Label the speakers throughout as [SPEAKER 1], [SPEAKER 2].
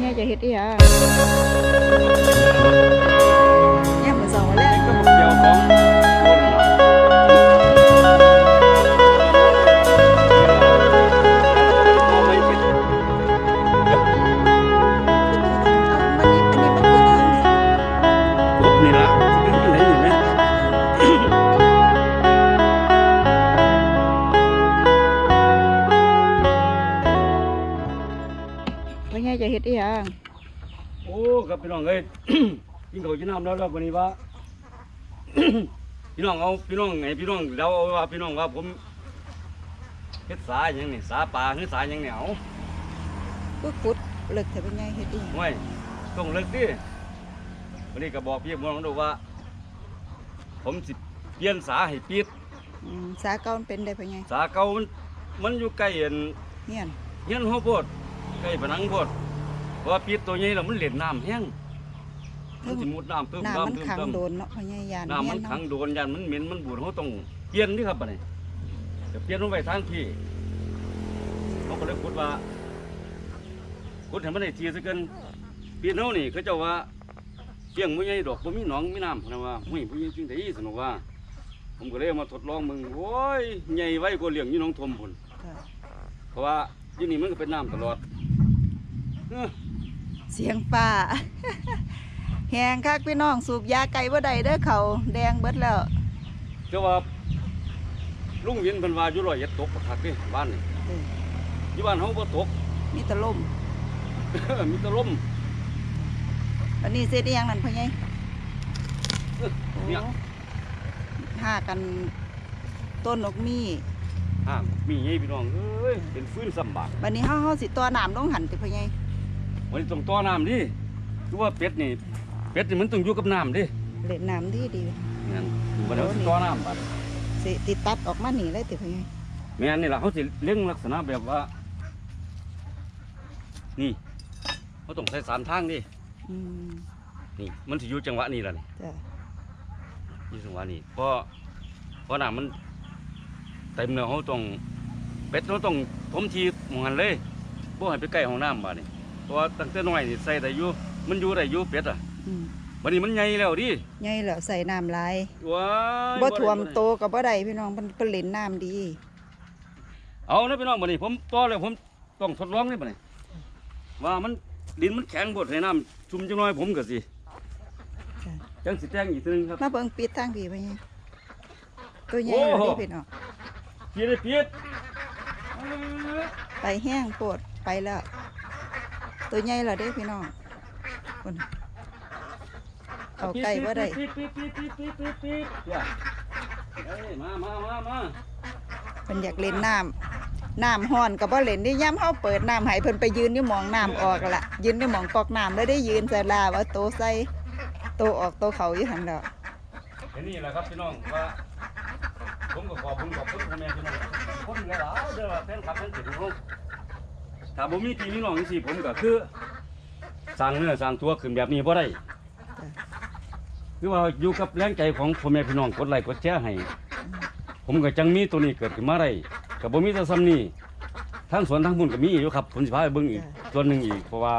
[SPEAKER 1] ไงจะเฮ็ดอีหยัง ว่า
[SPEAKER 2] ไง
[SPEAKER 1] จะเฮ็ดอีหยัง
[SPEAKER 2] โอ้ครับพี่น้องเอ้ย กินข้าวกินน้ำแล้วแล้ววันนี้ว่า พี่น้องเอาพี่น้องไงพี่น้องเราเอาว่าพี่น้องว่าผมเฮ็ดสาอย่างนี่สาปลาหรือสาอย่างเนี่ยเอา
[SPEAKER 1] ก็ขุดเลิกแต่เป็นไงเฮ็ดอีหยัง
[SPEAKER 2] ห่วยต้องเลิกดิวันนี้ก็บอกพี่น้องดูว่า ผมสิเปลี่ยนสาให้ปิด
[SPEAKER 1] อืมสาเก่ามันเป็นได้เป็นไง
[SPEAKER 2] สาเก่ามันมันอยู่ใกล้อัน
[SPEAKER 1] เฮียน
[SPEAKER 2] เฮียนเฮาโพด ใกล้ผนังโพดเพราะว่าปิดตัวใหญ่แล้วมันเล่นน้ำแห้งมันสิมุดน้ำเพิ่ม
[SPEAKER 1] น้ำมัน
[SPEAKER 2] เพิ่ม
[SPEAKER 1] ขัง
[SPEAKER 2] เพิ่ม
[SPEAKER 1] โดนเนาะเพราะไงยาน
[SPEAKER 2] น้ำมัน
[SPEAKER 1] เฮีย
[SPEAKER 2] ขัง
[SPEAKER 1] เาะ
[SPEAKER 2] โดนยันมันเหม็นมันบูดเขาต้องเปลี่ยนนี่ครับบัดนี้จะเปลี่ยนลงไปทางพี่เขาก็เลยพูดว่าพูดให้มันได้ทีซะเกินเปลี่ยนเฮานี่เขาเจ้าว่าเลี้ยงบ่ใหญ่ดอกบ่มีหนองมีน้ำพะนะว่าหุ้ยบ่ใหญ่จริงไดสนุกว่า ผมก็เลยเอามาทดลองมึงโอ้ยใหญ่ไว้กว่าเลี้ยงอยู่หนองทมพุ่น
[SPEAKER 1] ค่ะ
[SPEAKER 2] เพราะว่าอ ยู่นี่มันก็เป็นน้ำตลอดเอ้อ
[SPEAKER 1] เสียงป่า แหงคักพี่น้องสูบยาไก่บ่ได้เด้อเขาแดงเบิดแล้ว
[SPEAKER 2] แต่ว่าลุงเวียนเพิ่นว่าอยู่ร้อยเอ็ดตกบักคักเด้บ้านนี่
[SPEAKER 1] เออ
[SPEAKER 2] อยู่บ้านเฮาบ่ตก
[SPEAKER 1] มีแตะล่ม
[SPEAKER 2] มีแต่ลม
[SPEAKER 1] อันนี้เสร็จอีหยังนั่นพ่อใหญ่
[SPEAKER 2] เออ
[SPEAKER 1] โอ้
[SPEAKER 2] เนี่ย
[SPEAKER 1] หากันต้นนกมี
[SPEAKER 2] ห่างมีไงพี่น้องเอ้ยเป็นฟื้นสำบาก
[SPEAKER 1] บัดนี้เฮาเฮาสิตัวน้ำลงหันติพ่อใหญ่
[SPEAKER 2] วันนี้ต้องต่อน้ำดิคือว่าเป็ดนี่เป็ดนี่มันต้องอยู่กับน้ำดิ
[SPEAKER 1] เล่นน้ำดีดี
[SPEAKER 2] งั้นวันนี้ต่อน้ำบัด
[SPEAKER 1] สิติดตัดออกมานี่เลยติพ่อใหญ่
[SPEAKER 2] แม่นนี่ล่ะเขาสิเลี้ยงลักษณะแบบว่า นี่เขาต้องใช้สามทางดิ
[SPEAKER 1] อืม
[SPEAKER 2] นี่มันสิอยู่จังหวะนี้ล่ะนี่
[SPEAKER 1] จ้ะ
[SPEAKER 2] อยู่จังหวะนี้เพราะเพราะน้ำมัน เต็มแล้วเขาต้องเป็ดเราต้องถมทีหมองหันเลยบ่ให้ไปใกล้ห้องน้ำบัดนี่เพราะว่าตั้งแต่น้อยนี่ใส่ได้อยู่มันอยู่ได้อยู่เป็ดอะ
[SPEAKER 1] อืม
[SPEAKER 2] บัดนี้มันใหญ่แล้วดิ
[SPEAKER 1] ใหญ่แล้วใส่น้ำหลาย
[SPEAKER 2] ว้าย
[SPEAKER 1] บ่
[SPEAKER 2] ได้
[SPEAKER 1] ท่วม
[SPEAKER 2] ได้
[SPEAKER 1] โตก็บ่ได้พี่น้องเพิ่นเพิ่นเล่นน้ำดี
[SPEAKER 2] เอานะพี่น้องบัดนี้ผมต่อแล้วผมต้องทดลองนี่บัดนี้ว่ามันดินมันแข็งบดให้น้ำชุ่มจังน้อยผมก็สิ
[SPEAKER 1] จ้ะ
[SPEAKER 2] จังสิแจ้งอีกทีหนึงครับ
[SPEAKER 1] มาเบิ่งปิดทางพี่พ่อใหญ่ตัวใหญ่
[SPEAKER 2] โอ้
[SPEAKER 1] แล้ว
[SPEAKER 2] โห
[SPEAKER 1] ดิพี่น้อง
[SPEAKER 2] เพียดได้เพียด
[SPEAKER 1] ไปแห้งโพดไปแล้ว ตัวใหญ่แล้วเด้พี่น้องคนเอาใกล้บ่ได้
[SPEAKER 2] ปี๊ดปี๊ดปี๊ดปี๊ดปี๊ดปี๊ดปี๊ดเดี๋ยวเอ้ยมามามามา
[SPEAKER 1] เพิ่นอยากเล่นน้ำน้ำห้อนก็บ่เล่นนี่ย่ำเฮาเปิดน้ำให้เพิ่นไปยืนอยู่หมองน้ำออกละยืนอยู่หมองกอกน้ำแล้วได้ยืนใส่ลาว่าโตใส่โตออกโตเขาอยู่หั่นดอก
[SPEAKER 2] อันนี้แหละครับพี่น้องว่า ผมก็ขอบคุณขอบคุณพ่อแม่พี่น้องคนหลายเด้อแฟนคลับแฟนติดของถ้าผมมีพี่มีน้องจังซี่ผมก็คือสร้างเนื้อสร้างตัวขึ้นแบบนี้บ่ได้คือว่าอยู่กับแรงใจของพ่อแม่พี่น้องกดไลค์กดแชร์ให้ ผมก็จังมีตัวนี้เกิดขึ้นมาได้ก็บ่มีแต่ซ้ำนี้ทั้งสวนทั้งบุญก็มีอยู่ครับผมสิพาไปเบิ่งอีกส่วนหนึ่งอีกเพราะว่า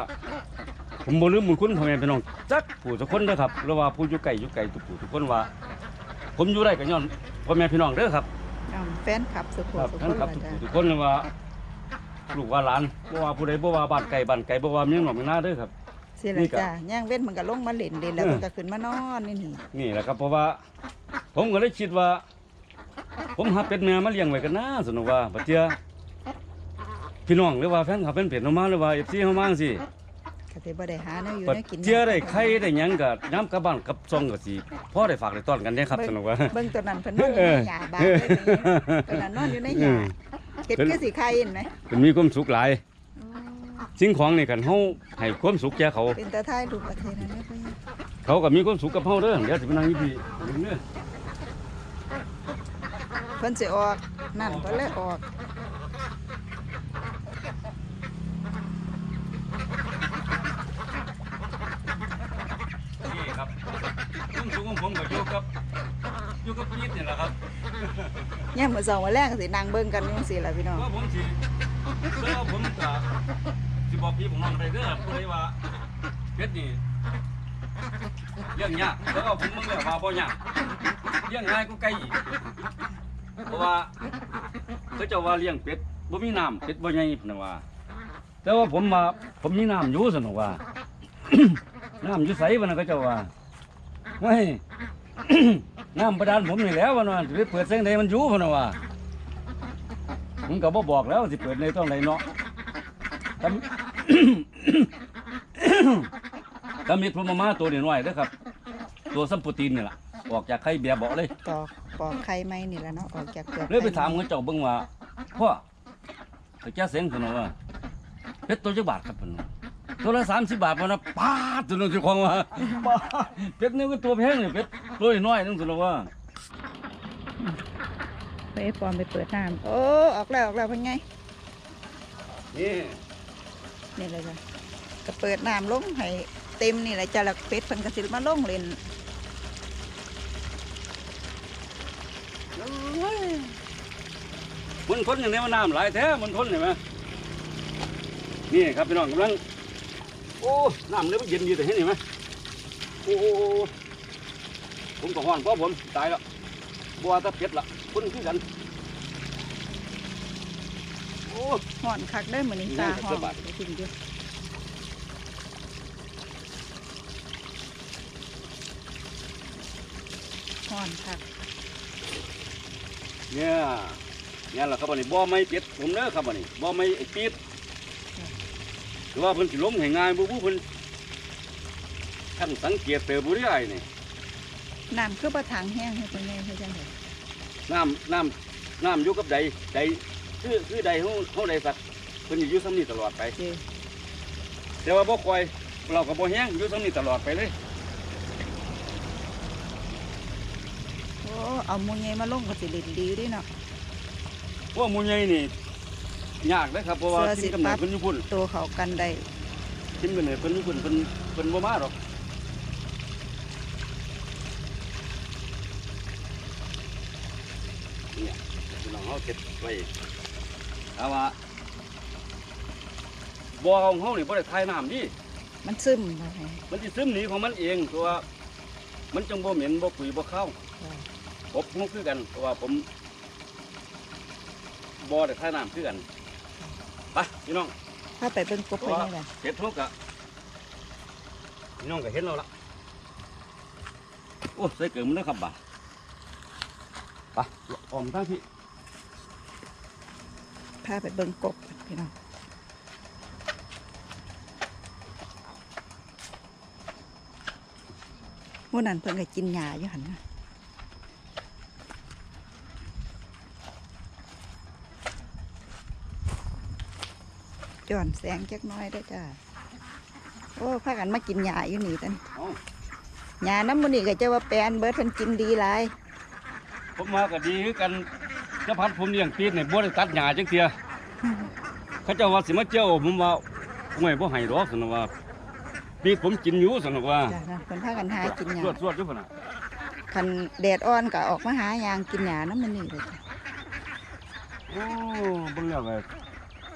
[SPEAKER 2] ผมบ่ลืมบุญคุณพ่อแม่พี่น้องจักผู้ทุกคนเด้อครับหรือว่าผู้อยู่ไกลอยู่ไกลทุกผู้ทุกคนว่า ผมอยู่ได้ก็ย้อน พ่อแม่พี่น้องเด้อครับ
[SPEAKER 1] อ้าวแฟนคลับสุโข
[SPEAKER 2] ครับ
[SPEAKER 1] สุ
[SPEAKER 2] ท่านครับ
[SPEAKER 1] ข
[SPEAKER 2] ทุก
[SPEAKER 1] จ้ะ
[SPEAKER 2] ผู้ทุกคนเลยว่าลูกว่าหลานบ่ว่าผู้ใดบ่ว่าบ้านไกลบ้านไกลบ่ว่าเมียงหนองเมียงนาเด้อครับ
[SPEAKER 1] สิ
[SPEAKER 2] นี่
[SPEAKER 1] ละ
[SPEAKER 2] ก็
[SPEAKER 1] จ้ะย่างเว้นมันก็ลงมาเล่นเด่นแล้ว
[SPEAKER 2] เออ
[SPEAKER 1] มันก็ขึ้นมานอนนี่นี่
[SPEAKER 2] นี่แหละครับเพราะว่า ผมก็เลยคิดว่า ผมหาเป็ดแม่มาเลี้ยงไว้กันนะสนุกว่าบัดเจียพี่น้องหรือว่าแฟนคลับเป็นเป็ดเฮามาหรือว่า FC เฮามาจังซี่
[SPEAKER 1] ก็สิบ่ได้หาแนวอยู่
[SPEAKER 2] บัด
[SPEAKER 1] แนวกิน
[SPEAKER 2] เจียได้ไข่ได้หยังก็ย้ำกลับบ้านกลับซองก็สิพอได้ฝากได้ต้อนกันเด้ครับสนุกว่า
[SPEAKER 1] เบิ่งตัวนั้นเพิ่นนอนอยู่ในหญ้าบ้านเลยนี่ตัวนั้นนอนอยู่ในหญ้าเฮ็ดคือสิไข่เห็นไหม
[SPEAKER 2] เป็นมีความสุขหลาย
[SPEAKER 1] อ๋อ
[SPEAKER 2] สิ่งของนี่กันเฮาให้ความสุขแก่เขา
[SPEAKER 1] เป็นตาท้ายรูปประเทศนั่นเนี่ยพ่อใหญ่
[SPEAKER 2] เขาก็มีความสุขกับเฮาเด้อเดี๋ยวสิไปนั่งอยู่พี่เด้อ
[SPEAKER 1] เพิ่นสิออกนั่นเพิ่นเลยออก
[SPEAKER 2] นี่ครับความสุขของผมก็อยู่กับอยู่กับพีทนี่แหละครับ
[SPEAKER 1] ย่ามมื้อ2วันแรกสินั่งเบิ่งกันอยู่จังซี่ล่ะพี่น้อง
[SPEAKER 2] ผมสิแล้วผมก็สิบอกพี่ผมนองไปเด้อผู้ใดว่าเพชรนี่เลี้ยงยากแล้วก็ผมมึงเนี่ยว่าบ่ยากเลี้ยงง่ายก็ไก่อีกเพราะว่าเขาเจ้าว่าเลี้ยงเป็ดบ่มีน้ำเป็ดบ่ใหญ่พุ่นน่ะว่า แต่ว่าผมมาผมมีน้ำอยู่ซั่นน่ะว่าน้ำอยู่ไสบ่น่ะเขาเจ้าว่าไม่ น้ำประดานผมนี่แหล้วว่าน่ะสิไปเปิดเสียงใดมันอยู่พุ่นน่ะว่าผมก็บ่บอกแล้วสิเปิดในต้องไหนเนาะทำทำมีพรหมมาตัวน้อยๆเด้อครับ ตัวสัมปูตินนี่แหละออกจากไข่เบียร์เบาะเลย
[SPEAKER 1] ปอกปอกไข่ไหมนี่แหละเนาะออกจากเปลือก
[SPEAKER 2] เลยไป
[SPEAKER 1] ข่
[SPEAKER 2] ถามเขาเจ้าเบิ่งว่าพ่อเขาจ้าเสียงสนว่าเพชรตัวจักบาทครับเพิ่นว่า ตัวละสามสิบบาทพอนะป้าดตัวนึงเจ้าของว่าป้าดเพชรนี่ก็ตัวแพงเลยเพชรตัวน้อยๆนึงสนว่า
[SPEAKER 1] ไปปลอมไปเปิดน้ำโอ้ออกแล้วออกแล้วเป็นไง
[SPEAKER 2] นี่
[SPEAKER 1] นี่เลยจ้ะก็เปิดน้ำลงให้เต็มนี่แหละจ้ะแล้วเป็ดเพิ่นก็สิมาลงเล่น
[SPEAKER 2] มันทนอย่างนี้มันน้ำหลายแท้มันทนเห็นไหมนี่ครับพี่น้องกำลัง โอ้น้ำเลยมันเย็นอยู่แต่เห็นไหมโอ้โหผมก็ห้อนเพราะผมตายแล้วบัวตะเพ็ดละคนคือกันโอ้
[SPEAKER 1] ห่อนคักได้เหมือนนิ
[SPEAKER 2] นี่
[SPEAKER 1] ตา
[SPEAKER 2] ครับ
[SPEAKER 1] ห่อ
[SPEAKER 2] ส
[SPEAKER 1] น
[SPEAKER 2] บาย
[SPEAKER 1] ไปกินอยู่ห่อนคัก
[SPEAKER 2] เนี่ยเนี่ยแหละครับวันนี้บ่อไม้เป็ดผมเด้อครับวันนี้บ่อไม้ไอ้ปี๊ด หรือว่าเพิ่นสิล้มให้ง่ายบ่ผู้เพิ่นท่านสังเกตเตอบุรีไอ้นี่
[SPEAKER 1] น้ำคือประถังแห้งให้เป็นไงให้จังได
[SPEAKER 2] น้ำน้ำน้ำอยู่กับใดใดคือคือใดเฮาเฮาใดสักเพิ่นสิอยู่ซ้ำนี้ตลอดไป
[SPEAKER 1] เจ
[SPEAKER 2] แต่ว่าบ่ค่อยเราก็บ่แห้งอยู่ซ้ำนี้ตลอดไปเลย
[SPEAKER 1] โอ้เอาหมูใหญ่มาลงก็สิเล่นดีเดิเนาะ
[SPEAKER 2] พวกหมูใหญ่นี่ ยากเลยครับเพราะว่า
[SPEAKER 1] เสื้อ
[SPEAKER 2] ทิ
[SPEAKER 1] สิ
[SPEAKER 2] มกำเนิ
[SPEAKER 1] ปั๊
[SPEAKER 2] ด
[SPEAKER 1] บ
[SPEAKER 2] เพิ่นอยู่พุ่น
[SPEAKER 1] ตัวเขากันได้
[SPEAKER 2] ทิมกำเนิดเพิ่นอยู่พุ่นเพิ่นเพิ่นบ่มาหรอกเนี่ยพี่น้องเฮาเก็บไว้ถ้าว่าบ่อของเฮานี่บ่ได้ทายน้ำดิ
[SPEAKER 1] มันซึมมาให้
[SPEAKER 2] มันสิซึมหนีของมันเองตัวมันจังบ่เหม็นบ่ขุยบ่เข้า
[SPEAKER 1] จ้ะ
[SPEAKER 2] กบมันคือกันเพราะว่าผมบ่ได้ทายน้ำคือกัน ไปพี่น้อง
[SPEAKER 1] ถ้าไปเบิ่งกบไปนี่แหละ
[SPEAKER 2] เห็ดทกอะพี่น้องก็เห็นเราละโอ้ใส่เกลือมันนะครับบ่าไปออมทั้งที่
[SPEAKER 1] พาไปเบิ่งกบพี่น้องมื่อนั้นเพิ่นก็กินหญ้าอยู่หันนะ ย้อนแสงจักหน้อยได้อจ้าโอ้พากันมากินหญ้าอยู่นี่ตัน
[SPEAKER 2] เอา
[SPEAKER 1] หญ้าน้ำมันนี่ก็จะว่าแปลนเบิดเพิ่นกินดีหลาย
[SPEAKER 2] ผมมาก็ดีคือกันเจ้าพันผมเลี้ยงปีดเนี่ยบ่ได้ตัดหญ้าจังเทียเขาเจ้าว่าสิมาเจ้าผมว่าห่วยบ่ให้ดอกสนว่าปีดผมกินอยู่สนว่า
[SPEAKER 1] จ้านะเพิ่นพากันหากินหญ้า
[SPEAKER 2] สวดสวดอยู่พุ่นน่ะ
[SPEAKER 1] คันแดดอ่อนก็ออกมาหายางกินหญ้าน้ำมันนี่เลยจ้ะ
[SPEAKER 2] โอ้เบิ่งแล้วก็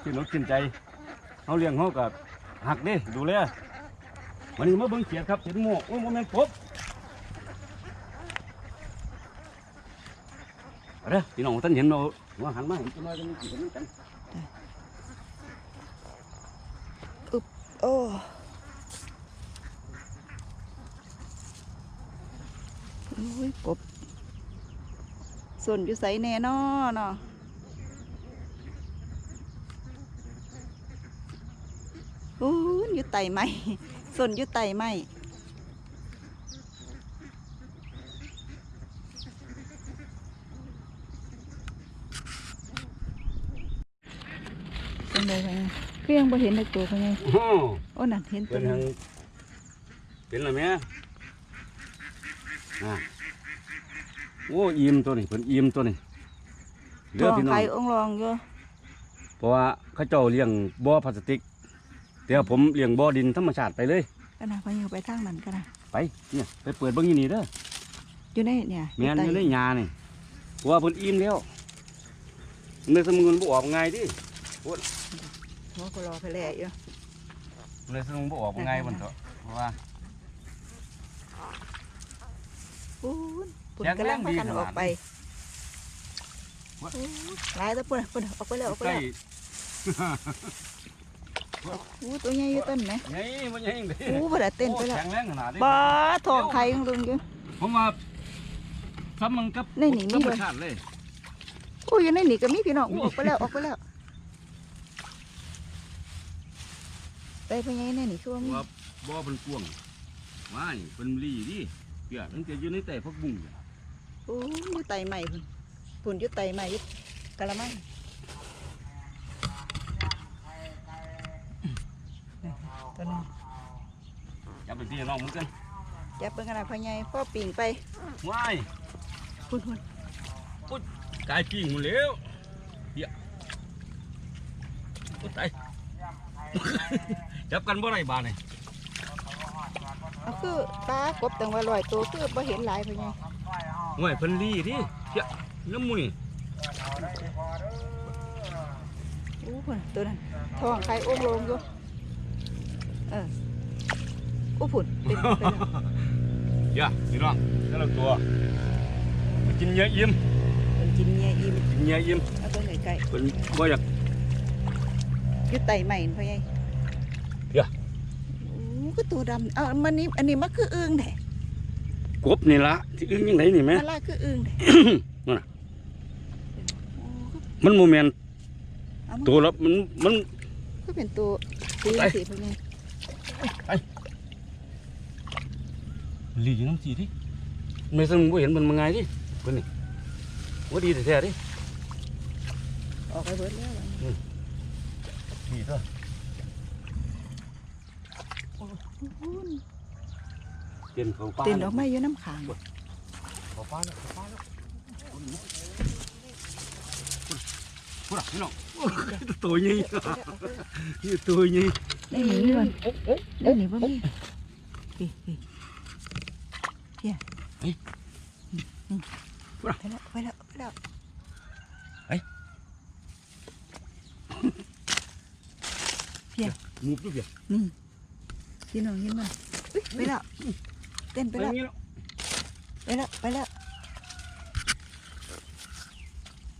[SPEAKER 2] สินอกสินใจ เฮาเลี้ยงเฮาก็หักด้ดูแลวันนี้มาเบิ่งเขียดครับเขียดโม่โอ้บ่แม่นกบเอาเด้อพี่น้องท่านเห็นเราว่าหันมาเห็นจะมาจะมีกี่คนกัน
[SPEAKER 1] โอ้โอ้ยกบส่วนอยู่ใสแน่นอเนาะโอ้ยอยู่ ไตไม้ส่วนอยู่ไตไม้เป็นไงไงคือยังบ่เห็นในตัวเขาไง
[SPEAKER 2] โอ้
[SPEAKER 1] โอ้นั่นเห็นตั
[SPEAKER 2] เป็
[SPEAKER 1] วนนึ
[SPEAKER 2] ทางงเป็นอะไรไหมอ่าโอ้อิ่มตัวนี้เป็นอิ่มตัวนี้เลื
[SPEAKER 1] ท้
[SPEAKER 2] อ
[SPEAKER 1] อง
[SPEAKER 2] พี่น้อง
[SPEAKER 1] ไข่องค์รองอยู่
[SPEAKER 2] เพราะว่าเขาเจ้าเลี้ยงบ่อพลาสติก แต่ว่าผมเลี้ยงบ่อดินธรรมชาติไปเลย
[SPEAKER 1] ก็นะไปอยู่ไปทางนั้นก็นะ
[SPEAKER 2] ไปเนี่ยไปเปิดเบิ่งอยู่นี่เด้อ
[SPEAKER 1] อยู่ในเนี่ย
[SPEAKER 2] แม่นอยู่ใน
[SPEAKER 1] ใต้
[SPEAKER 2] หญ้านี่เพราะว่าเพิ่นอิ่มแล้วเมื่อสมุนบ่ออกง่ายดิ
[SPEAKER 1] หัวก็รอไปแล้วอยู่
[SPEAKER 2] เลยซึ่งบ่ออกบ่ง่ายมันเถอะเพราะว่า
[SPEAKER 1] ปูนปุ่น
[SPEAKER 2] แข็ง
[SPEAKER 1] กำ
[SPEAKER 2] แร
[SPEAKER 1] ลั
[SPEAKER 2] ง
[SPEAKER 1] ง
[SPEAKER 2] ดี
[SPEAKER 1] พากัน
[SPEAKER 2] ขนาด
[SPEAKER 1] ออกไป
[SPEAKER 2] นี้
[SPEAKER 1] ปูนหลายตัวปุ่นปุ่นออกไปแล้วออกไป
[SPEAKER 2] ใกล้
[SPEAKER 1] แล้ว อู้ตัวใหญ่อยู่ต้นไหม
[SPEAKER 2] ไงมันยังเด้
[SPEAKER 1] อู้บ่ได้เต้นไปแล้ว
[SPEAKER 2] โอ้แข็งแรงขนาดนี้
[SPEAKER 1] บ้าทองไข่ยังลุงอยู่
[SPEAKER 2] ผมว่าซ้ำมันกับ
[SPEAKER 1] นี่นี่มี
[SPEAKER 2] ธรรม
[SPEAKER 1] ด้วย
[SPEAKER 2] ชาติเลย
[SPEAKER 1] อู้อยู่ในนี่ก็มีพี่น้องอู้ออกไปแล้วออกไปแล้วไปพญายในนี่คือว่ามี
[SPEAKER 2] ว่าบ่เป็นกวางว้ายเป็นรีดิเกี่ยตั้งแต่อยู่ในแต่พักบุ้งเนี่ย
[SPEAKER 1] อู้อยู่ไตใหม่พุ่นปุ่นอยู่ไตใหม่อยู่กะละมัง ตัวนึง
[SPEAKER 2] อย่าไปตีน้องมึงกัน
[SPEAKER 1] จับเบิ่งกันนะพญายพ่อปิ่งไป
[SPEAKER 2] ว้าย
[SPEAKER 1] พุ่นพุ่นพุ่น
[SPEAKER 2] กายปิ้งหมดแล้วเหี้ยโอ้ตายจับกันบ่ไรบาดนี่
[SPEAKER 1] เอาคือปลากบแต่ว่าลอยตัวคือบ่เห็นหลายพญาย
[SPEAKER 2] ว้ายเพิ่นรีดิเกี่ยน้ำมูนี่
[SPEAKER 1] อู้พุ่นตัวนั้นท้องไข่โอ่งลงอยู่ เอออู้พุ่นเต็มไปแล้ว
[SPEAKER 2] อย่าพี่น้องนั่นละตัวมากินเยอะอิ่ม
[SPEAKER 1] เป็นกินเงียอิ่ม
[SPEAKER 2] กินเยอะอิ่ม
[SPEAKER 1] เอาตัวไก่
[SPEAKER 2] เพิ่นบ่อยาก
[SPEAKER 1] ๆอยู่ไตใหม่พญาย
[SPEAKER 2] เดี๋ยว
[SPEAKER 1] อู้ก็ตัวดำเอามันนี่อันนี้มันคืออึ่งแท้
[SPEAKER 2] กบนี่ละที่อึ้งยังไงนี่แม่
[SPEAKER 1] มันลากคืออึ่งแท้
[SPEAKER 2] นั่นน่ะ
[SPEAKER 1] โอ้
[SPEAKER 2] มันโมเมน
[SPEAKER 1] เอามัน
[SPEAKER 2] ตัวละมันมัน
[SPEAKER 1] ก็เป็นตัวสี
[SPEAKER 2] ไป
[SPEAKER 1] สีพญาย
[SPEAKER 2] หลีน้ำสีดิไม่ซึ่งบ่เห็นมันมาไงดิเพิ่นนี่ว่าดีแท้ๆดิ
[SPEAKER 1] ออกไปเบิดแล้วอะ
[SPEAKER 2] ดีตัว
[SPEAKER 1] อู้
[SPEAKER 2] เต้นเขาป้า
[SPEAKER 1] เต้นดอกไม้อยู่น้ำขาง
[SPEAKER 2] เขาป้าแล้วเขาป้าแล้ว พุ่นพุ่นพี่น้องตัวใหญ่นี่ตัวใหญ่
[SPEAKER 1] ได้หนีมันได้หนีบ่มีพี่พี่พี่อืมอืม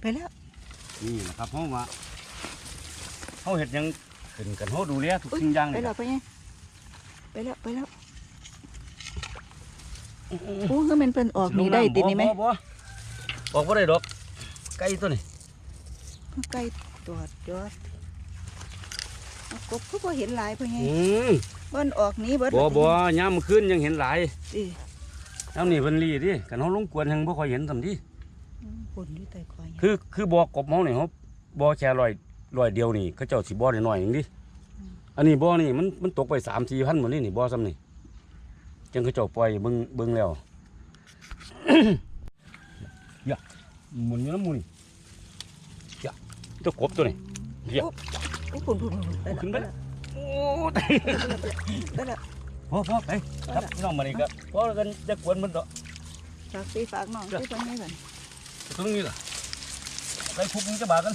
[SPEAKER 1] ไปแล้ นี่พี่น้องเห็นมันอุ๊ยไปแล้วเต้นไป
[SPEAKER 2] ไป
[SPEAKER 1] แล้ว
[SPEAKER 2] งี้แล้ว
[SPEAKER 1] ไปแล้วไปแล้วไปแล้ว
[SPEAKER 2] นี่นะครับเพราะว่าเขาเห็ดหยังขึ้นกันเขาดูแลทุก
[SPEAKER 1] อุ๊ย
[SPEAKER 2] สิ่งอย่าง
[SPEAKER 1] ไป
[SPEAKER 2] เลย
[SPEAKER 1] แล้วไปไงไปแล้วไปแล้วโอ้คือมันเป็นออกนี่ได้ติดนี่ไหม
[SPEAKER 2] บ่บ่บ่ออกบ่ได้ดอกไก่ตัวนี้
[SPEAKER 1] ใกล้ตัวจอดเอากบเขาบ่เห็นหลายไปไง
[SPEAKER 2] อืม
[SPEAKER 1] เบิ้นออกหนี้เบิ้น
[SPEAKER 2] บ่บ่ยามมื้อคืนยังเห็นหลาย
[SPEAKER 1] สิ
[SPEAKER 2] แล้วนี่เพิ่นรีดิกันเฮาลงกวนยังบ่ค่อยเห็นซำที
[SPEAKER 1] ปุ่นอยู่ใต้คอย
[SPEAKER 2] คือคือบ่อกบเฮานี่เฮาบ่แค่ร้อยร้อยเดียวนี่เขาเจ้าสิบ่น้อยๆนึงดิอันนี้บ่นี่มันมันตกไป3 4พันหมดนี่นี่บ่ซ้ำนี่จังเขาเจ้าปล่อยเบิ่งเบิ่งแล้วอย่าหมุนอยู่น้ำหมูนี่อย่าตัวกบตัวนี้เหี้ย
[SPEAKER 1] โอ้ปุ่นปุ่นปุ่นไป
[SPEAKER 2] ขึ้นไป
[SPEAKER 1] แล้ว
[SPEAKER 2] โอ้ตาย
[SPEAKER 1] ไปแล้ว
[SPEAKER 2] พอพอไปครับพี่น้องมานี่ก็พอกันจะกวนมันต่อ
[SPEAKER 1] ฝากพี่ฝากน้องที่ตรงนี้ก่อน
[SPEAKER 2] ตรงนี้ล่ะไปคุบมึงจะบากัน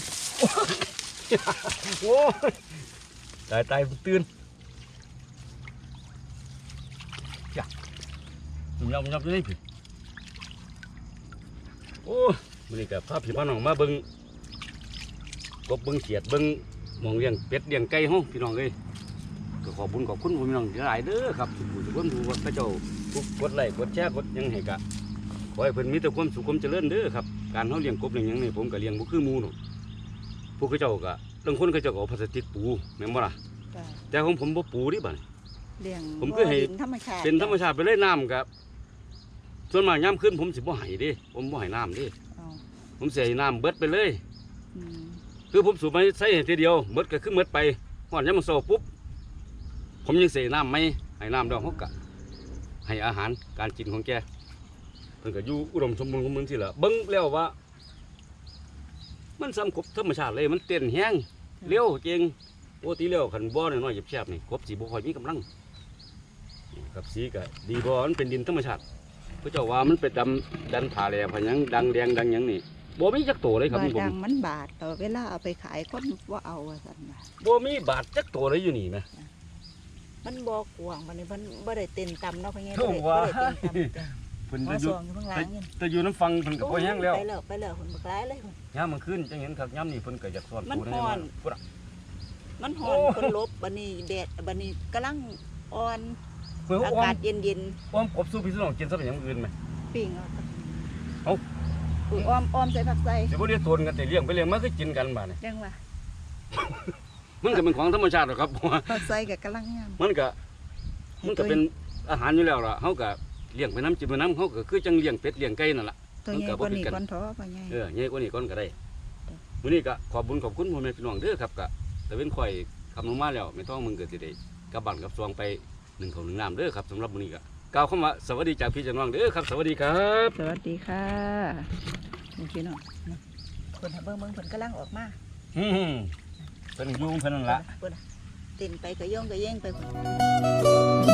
[SPEAKER 2] โอ้ยตายตายตื่นจ้ะผมยอมยอมอยู่นี่พี่โอ้ยมันนี่กับพาพี่พ่อน้องมาเบิ้งกบเบิ้งเขียดเบิ้งหมองเลี้ยงเป็ดเลี้ยงไก่ห้องพี่น้องเลยก็ขอบคุญขอบคุณพี่น้องหลายๆเด้อครับทุกผู้ทุกคนทุกคนพระเจ้าทุกกดไลค์กดแชร์กดหยังให้กะขอให้เพิ่นมีแต่ความสุขความเจริญเด้อครับ การเฮาเลี้ยงกบเลี้ยงหยังนี่ผมก็เลี้ยงบ่คือหมู่เนาะพวกเขาเจ้าก็บางคนเขาเจ้าก็เอาพลาสติกปูแม่นบ่ล่ะ
[SPEAKER 1] จ้ะ
[SPEAKER 2] แต่ของผมบ่ปูดิบัดนี้
[SPEAKER 1] เลี้ยง
[SPEAKER 2] ผมก็ให้
[SPEAKER 1] บ่ดินธรรมชาติ
[SPEAKER 2] เป็นธรรมชาติไปเลยน้ำกับส่วนมากยามขึ้นผมสิบ่ให้เดิผมบ่ให้น้ำเดิ
[SPEAKER 1] เอา
[SPEAKER 2] ผมเสียน้ำเบิดไปเลย
[SPEAKER 1] อืม
[SPEAKER 2] คือผมสูบไปใส่ให้ทีเดียวเบิดก็คือเบิดไปหอดยามมันโซปุ๊บผมยังเสียน้ำไหมให้น้ำดอกเขากะให้อาหารการกินของแก เพิ่นก็อยู่อุดมสมบูรณ์ของมึงสิล่ะเบิ่งแล้วว่า มันซ้ำกบธรรมชาติเลยมันเต้นแห้งเร็วเก่งโอ้ตีเร็วขันบ่อน้อยๆแฉบๆนี่กบสีบ่ค่อยมีกำลังกับสีก็ดีบ่มันเป็นดินธรรมชาติพระเจ้าว่ามันเป็นดำดันผ่าแหล่พะหยังดังแดงดังหยังนี่บ่มีจักโตเลยครับ
[SPEAKER 1] ว่า
[SPEAKER 2] ผม
[SPEAKER 1] ดังมันบาดต่อเวลาเอาไปขายคนว่าเอาว่าซั่นว่า
[SPEAKER 2] บ่มีบาดจักโตเลยอยู่นี่นะ
[SPEAKER 1] มันบ่กว้างบัดนี้มันบ่ได้เต้นต่ำเนาะพ่อใหญ่
[SPEAKER 2] โอ้
[SPEAKER 1] บ่ได้
[SPEAKER 2] ว่า
[SPEAKER 1] บ่ได้เต้นต่ำจ้ะ
[SPEAKER 2] เพิ่น
[SPEAKER 1] หั
[SPEAKER 2] จะ
[SPEAKER 1] ว
[SPEAKER 2] อยู่
[SPEAKER 1] ซองอยู่ข้างหลังนี่
[SPEAKER 2] แต่อยู่น้ำฟังเพิ่นก็บ่แห้งแล้ว
[SPEAKER 1] ไปแล้วไปแล้วคนบักหลายเลยพุ่น
[SPEAKER 2] ยามมันขึ้นจังเห็นครับยามนี้เพิ่นก็อยากสอน
[SPEAKER 1] มัน
[SPEAKER 2] ตัวได้
[SPEAKER 1] ฮ้อน
[SPEAKER 2] พุ่นน่ะ
[SPEAKER 1] มันฮ้อน
[SPEAKER 2] โอ้
[SPEAKER 1] คนลบบัดนี้แดดบัดนี้กำลังอ่อน
[SPEAKER 2] เพิ่น
[SPEAKER 1] อา
[SPEAKER 2] อ้อม
[SPEAKER 1] กาศเย็น
[SPEAKER 2] อ้อมกบสู้พี่น้องกินซะเป็นอย่างอื่นไหม
[SPEAKER 1] ๆปิ้งเอาครับ
[SPEAKER 2] เอ้า
[SPEAKER 1] อุ้ยอ้อมอ้อมใส่ผักใส่
[SPEAKER 2] สิบ่ได้ตนกันแต่เลี้ยงไปเลี้ยงมาคือกินกันบาดนี้
[SPEAKER 1] ยังว่า
[SPEAKER 2] มันก็เป็นของธรรมชาติหรอกครับเพราะว่า
[SPEAKER 1] ผักใส่ก็กำลังงาม
[SPEAKER 2] มันก็มันก็เป็นอาหารอยู่แล้วล่ะเฮาก็ เลี้ยงไปน้ำจิบไปน้ำเฮาก็คือจังเลี้ยงเป็ดเลี้ยงไก่นั่นล่ะ
[SPEAKER 1] ตัวใหญ่กว่านี้ก่อนท้อพ่อใหญ่
[SPEAKER 2] เออใหญ่กว่านี้ก่อนก็ได้มื้อนี้ก็ขอบคุญขอบคุณพ่อแม่พี่น้องเด้อครับก็แต่เว้นข่อยคำลงมาแล้วไม่ต้องมึงก็สิได้กลับบ้านกลับซองไปหนึ่งเขาวหนึ่งน้ำเด้อครับสำหรับมื้อนี้ก็กล่าวเข้ามาสวัสดีจากพี่จากน้องเด้อครับ สวัสดีครับ
[SPEAKER 1] สวัสดีค่ะนี่พี่น้องนะเพิ่นหาเบิ่งเบิ่งเพิ่นกำลังออกมา
[SPEAKER 2] อืมเพิ่นอยู่เพิ่นนั่นล่ะ
[SPEAKER 1] เพิ่นน่ะเต้นไปก็ย่องก็แย่งไปพุ่น